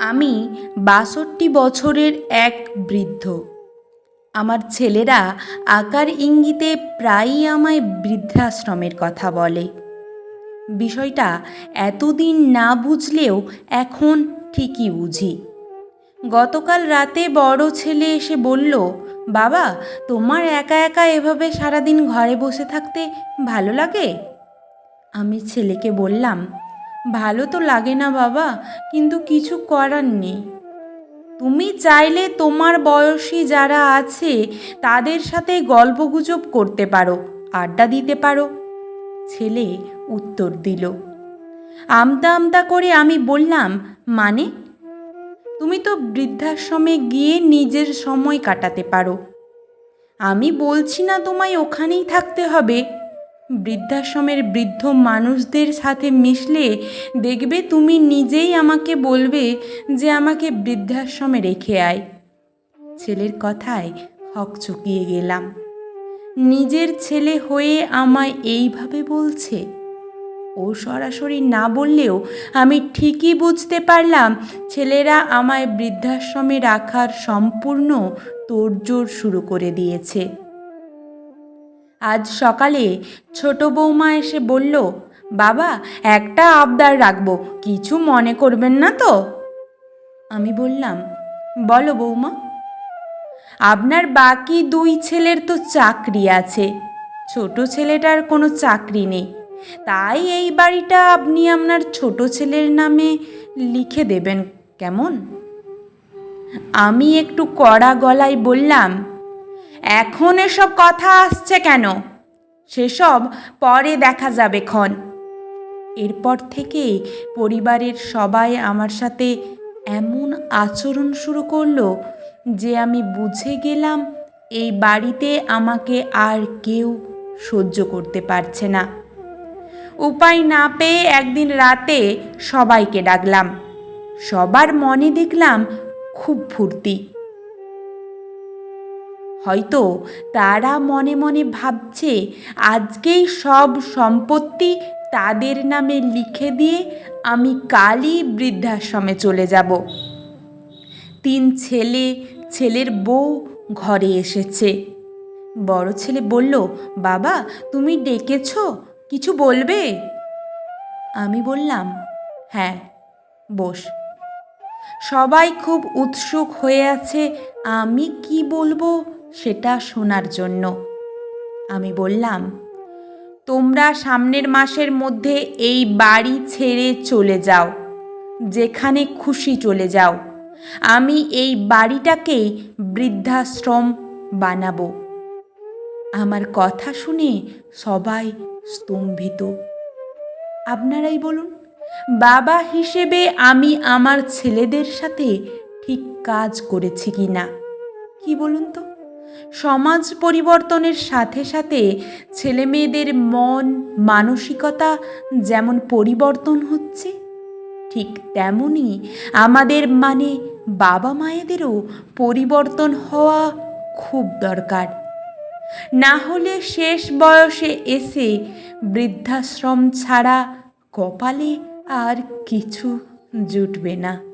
আমি বাষট্টি বছরের এক বৃদ্ধ। আমার ছেলেরা আকার ইঙ্গিতে প্রায়ই আমায় বৃদ্ধাশ্রমের কথা বলে। বিষয়টা এতদিন না বুঝলেও এখন ঠিকই বুঝি। গতকাল রাতে বড় ছেলে এসে বলল, বাবা, তোমার একা একা এভাবে সারাদিন ঘরে বসে থাকতে ভালো লাগে? আমি ছেলেকে বললাম ভালো তো লাগে না বাবা, কিন্তু কিছু করার নেই। তুমি চাইলে তোমার বয়সী যারা আছে, তাদের সাথে গল্পগুজব করতে পারো, আড্ডা দিতে পারো। ছেলে উত্তর দিল, আমতা আমতা করে আমি বললাম মানে? তুমি তো বৃদ্ধাশ্রমে গিয়ে নিজের সময় কাটাতে পারো। আমি বলছি না তোমায় ওখানেই থাকতে হবে। বৃদ্ধাশ্রমের বৃদ্ধ মানুষদের সাথে মিশলে দেখবে তুমি নিজেই আমাকে বলবে যে আমাকে বৃদ্ধাশ্রমে রেখে আয়। ছেলের কথায় হক চুকিয়ে গেলাম। নিজের ছেলে হয়ে আমায় এইভাবে বলছে। ও সরাসরি না বললেও আমি ঠিকই বুঝতে পারলাম ছেলেরা আমায় বৃদ্ধাশ্রমে রাখার সম্পূর্ণ তোড়জোড় শুরু করে দিয়েছে। আজ সকালে ছোট বৌমা এসে বলল, বাবা, একটা আবদার রাখব, কিছু মনে করবেন না তো? আমি বললাম, বলো বৌমা। আপনার বাকি দুই ছেলের তো চাকরি আছে, ছোট ছেলেটার কোনো চাকরি নেই, তাই এই বাড়িটা আপনি আপনার ছোট ছেলের নামে লিখে দেবেন, কেমন? আমি একটু কড়া গলায় বললাম এখন এসব কথা আসছে কেন? সেসব পরে দেখা যাবে ক্ষণ। এরপর থেকে পরিবারের সবাই আমার সাথে এমন আচরণ শুরু করল যে আমি বুঝে গেলাম এই বাড়িতে আমাকে আর কেউ সহ্য করতে পারছে না। উপায় না পেয়ে একদিন রাতে সবাইকে ডাকলাম। সবার মনে দেখলাম খুব ফুর্তি। হয়তো তারা মনে মনে ভাবছে, আজকেই সব সম্পত্তি তাদের নামে লিখে দিয়ে আমি কালই বৃদ্ধাশ্রমে চলে যাব। তিন ছেলে, ছেলের বউ ঘরে এসেছে। বড় ছেলে বলল, বাবা, তুমি ডেকেছ? কিছু বলবে? আমি বললাম হ্যাঁ বস। সবাই খুব উৎসুক হয়ে আছে, আমি কি বলব? সেটা শোনার জন্য। আমি বললাম, তোমরা সামনের মাসের মধ্যে এই বাড়ি ছেড়ে চলে যাও, যেখানে খুশি চলে যাও। আমি এই বাড়িটাকেই বৃদ্ধাশ্রম বানাবো। আমার কথা শুনে সবাই স্তম্ভিত। আপনারাই বলুন, বাবা হিসেবে আমি আমার ছেলেদের সাথে ঠিক কাজ করেছি কি না কি বলুন তো? সমাজ পরিবর্তনের সাথে সাথে ছেলে মেয়েদের মন, মানসিকতা যেমন পরিবর্তন হচ্ছে, ঠিক তেমনই আমাদের মানে বাবা মায়েদেরও পরিবর্তন হওয়া খুব দরকার। না হলে শেষ বয়সে এসে বৃদ্ধাশ্রম ছাড়া কপালে আর কিছু জুটবে না।